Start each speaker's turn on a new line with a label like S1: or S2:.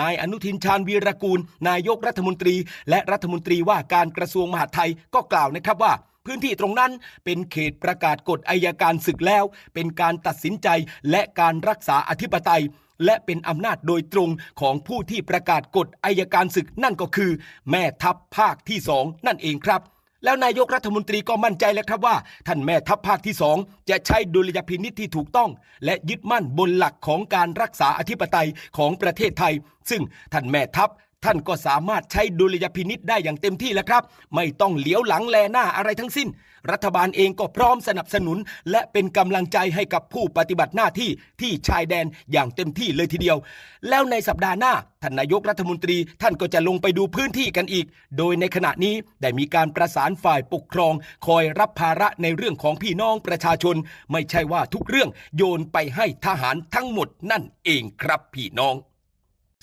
S1: นายอนุทินชาญวีรกูล นายกรัฐมนตรี และรัฐมนตรีว่าการกระทรวงมหาดไทยก็กล่าวนะครับว่าพื้นที่ตรงนั้นเป็นเขตประกาศกฎอายการศึกแล้ว เป็นการตัดสินใจและการรักษาอธิปไตย และเป็นอำนาจโดยตรงของผู้ที่ประกาศกฎอายการศึกนั่นก็คือ แม่ทัพภาคที่สองนั่นเองครับ แล้วนายกรัฐมนตรีก็มั่นใจแล้วครับว่า ท่านแม่ทัพภาคที่สองจะใช้ดุลยพินิษที่ถูกต้อง และยึดมั่นบนหลักของการรักษาอธิปไตยของประเทศไทย ซึ่งท่านแม่ทัพ ท่านก็สามารถใช้ดุลยพินิษได้อย่างเต็มที่แล้วครับ ไม่ต้องเหลียวหลังแลหน้าอะไรทั้งสิ้น รัฐบาลเองก็พร้อมสนับสนุน และเป็นกำลังใจให้กับผู้ปฏิบัติหน้าที่ที่ชายแดนอย่างเต็มที่เลยทีเดียว แล้วในสัปดาห์หน้าท่านนายกรัฐมนตรีท่านก็จะลงไปดูพื้นที่กันอีก โดยในขณะนี้ได้มีการประสานฝ่ายปกครอง คอยรับภาระในเรื่องของพี่น้องประชาชน ไม่ใช่ว่าทุกเรื่องโยนไปให้ทหารทั้งหมดนั่นเองครับพี่น้อง